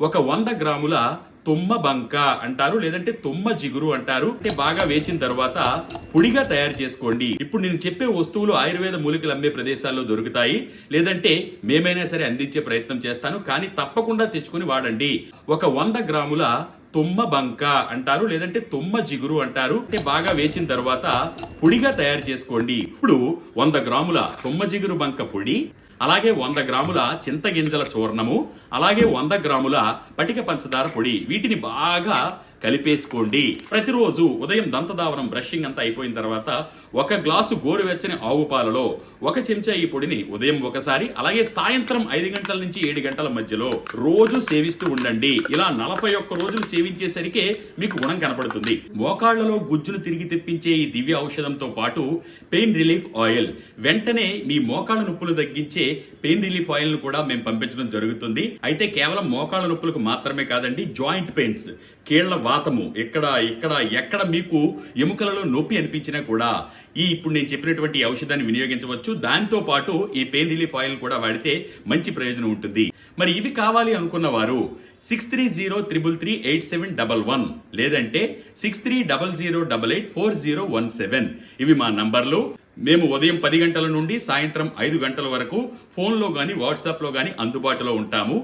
ఒక వంద గ్రాముల తుమ్మ బంక అంటారు లేదంటే తుమ్మ జిగురు అంటారు. అంటే బాగా వేసిన తర్వాత పొడిగా తయారు చేసుకోండి. ఇప్పుడు నేను చెప్పే వస్తువులు ఆయుర్వేద మూలికలు అమ్మే ప్రదేశాల్లో దొరుకుతాయి. లేదంటే మేమైనా సరే అందించే ప్రయత్నం చేస్తాను కానీ తప్పకుండా తెచ్చుకొని వాడండి. ఒక వంద గ్రాముల తుమ్మ బంక అంటారు లేదంటే తుమ్మ జిగురు అంటారు. అంటే బాగా వేసిన తర్వాత పొడిగా తయారు చేసుకోండి. ఇప్పుడు వంద గ్రాముల తుమ్మ జిగురు బంక పొడి అలాగే వంద గ్రాముల చింతగింజల చూర్ణము అలాగే వంద గ్రాముల పటిక పంచదార పొడి. వీటిని బాగా కలిపేసుకోండి. ప్రతిరోజు ఉదయం దంతదావనం బ్రషింగ్ అంతా అయిపోయిన తర్వాత ఒక గ్లాసు గోరువెచ్చని ఆవు పాలలో ఒక చెంచా ఈ పొడిని ఉదయం ఒకసారి అలాగే సాయంత్రం ఐదు గంటల నుంచి ఏడు గంటల మధ్యలో రోజు సేవిస్తూ ఉండండి. ఇలా నలభై ఒక్క రోజులు సేవించేసరికి మీకు గుణం కనపడుతుంది. మోకాళ్ళలో గుజ్జును తిరిగి తెప్పించే ఈ దివ్య ఔషధంతో పాటు పెయిన్ రిలీఫ్ ఆయిల్. వెంటనే మీ మోకాళ్ళ నొప్పులు తగ్గించే పెయిన్ రిలీఫ్ ఆయిల్ను కూడా మేము పంపించడం జరుగుతుంది. అయితే కేవలం మోకాళ్ళ నొప్పులకు మాత్రమే కాదండి జాయింట్ పెయిన్స్. కీళ్ళ వాతము ఎక్కడ ఇక్కడ ఎక్కడ మీకు ఎముకలలో నొప్పి అనిపించినా కూడా ఈ ఇప్పుడు నేను చెప్పినటువంటి ఔషధాన్ని వినియోగించవచ్చు. దాంతో పాటు ఈ పెయిన్ రిలీఫ్ ఆయిల్ కూడా వాడితే మంచి ప్రయోజనం ఉంటుంది. మరి ఇవి కావాలి అనుకున్న వారు six three zero triple three eight seven double one లేదంటే six three double zero double eight four zero one seven ఇవి మా నంబర్లు. మేము ఉదయం పది గంటల నుండి సాయంత్రం ఐదు గంటల వరకు ఫోన్లో కానీ వాట్సాప్లో కానీ అందుబాటులో ఉంటాము.